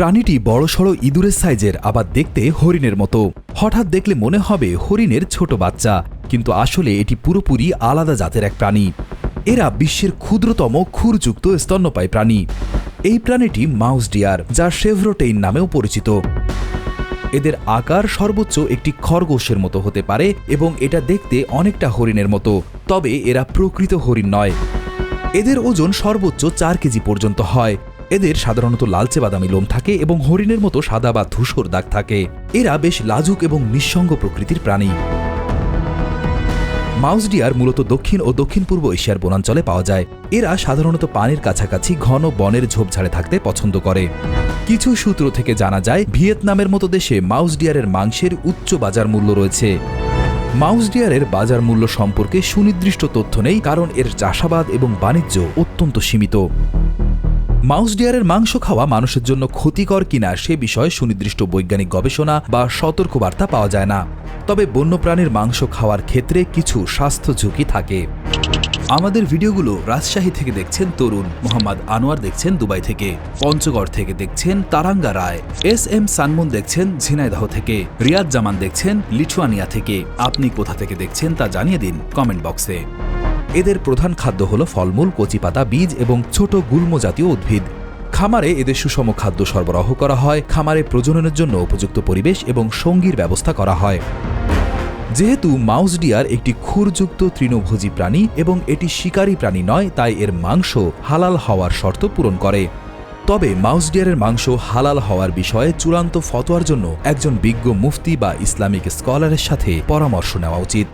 প্রাণীটি বড়সড় ইঁদুরের সাইজের, আবার দেখতে হরিণের মতো। হঠাৎ দেখলে মনে হবে হরিণের ছোট বাচ্চা, কিন্তু আসলে এটি পুরোপুরি আলাদা জাতের এক প্রাণী। এরা বিশ্বের ক্ষুদ্রতম ক্ষুরযুক্ত স্তন্যপায়ী প্রাণী। এই প্রাণীটি মাউস ডিয়ার যা শেভরোটেইন নামেও পরিচিত। এদের আকার সর্বোচ্চ একটি খরগোশের মতো হতে পারে এবং এটা দেখতে অনেকটা হরিণের মতো, তবে এরা প্রকৃত হরিণ নয়। এদের ওজন সর্বোচ্চ চার কেজি পর্যন্ত হয়। এদের সাধারণত লালচে বাদামি লোম থাকে এবং হরিণের মতো সাদা বা ধূসর দাগ থাকে। এরা বেশ লাজুক এবং নিঃসঙ্গ প্রকৃতির প্রাণী। মাউস ডিয়ার মূলত দক্ষিণ ও দক্ষিণ পূর্ব এশিয়ার বনাঞ্চলে পাওয়া যায়। এরা সাধারণত পানির কাছাকাছি ঘন বনের ঝোপঝাড়ে থাকতে পছন্দ করে। কিছু সূত্র থেকে জানা যায়, ভিয়েতনামের মতো দেশে মাউস ডিয়ারের মাংসের উচ্চ বাজার মূল্য রয়েছে। মাউস ডিয়ারের বাজার মূল্য সম্পর্কে সুনির্দিষ্ট তথ্য নেই, কারণ এর চাষাবাদ এবং বাণিজ্য অত্যন্ত সীমিত। মাউস ডিয়ারের মাংস খাওয়া মানুষের জন্য ক্ষতিকর কিনা সে বিষয়ে সুনির্দিষ্ট বৈজ্ঞানিক গবেষণা বা সতর্কবার্তা পাওয়া যায় না। তবে বন্যপ্রাণীর মাংস খাওয়ার ক্ষেত্রে কিছু স্বাস্থ্য ঝুঁকি থাকে। আমাদের ভিডিওগুলো রাজশাহী থেকে দেখছেন তরুণ মোহাম্মদ আনোয়ার দেখছেন দুবাই থেকে, পঞ্চগড় থেকে দেখছেন তারাঙ্গা রায়, এস এম সানমুন দেখছেন ঝিনাইদহ থেকে রিয়াদ জামান দেখছেন লিথুয়ানিয়া থেকে। আপনি কোথা থেকে দেখছেন তা জানিয়ে দিন কমেন্ট বক্সে। এদের প্রধান খাদ্য হল ফলমূল কচি পাতা বীজ এবং ছোট গুল্ম জাতীয় উদ্ভিদ। খামারে এদের সুষম খাদ্য সরবরাহ করা হয়, খামারে প্রজননের জন্য উপযুক্ত পরিবেশ এবং সঙ্গীর ব্যবস্থা করা হয়। যেহেতু মাউস ডিয়ার একটি খুরযুক্ত তৃণভোজী প্রাণী এবং এটি শিকারী প্রাণী নয়, তাই এর মাংস হালাল হওয়ার শর্ত পূরণ করে। তবে মাউস ডিয়ারের মাংস হালাল হওয়ার বিষয়ে চূড়ান্ত ফতোয়ার জন্য একজন বিজ্ঞ মুফতি বা ইসলামিক স্কলারের সাথে পরামর্শ নেওয়া উচিত।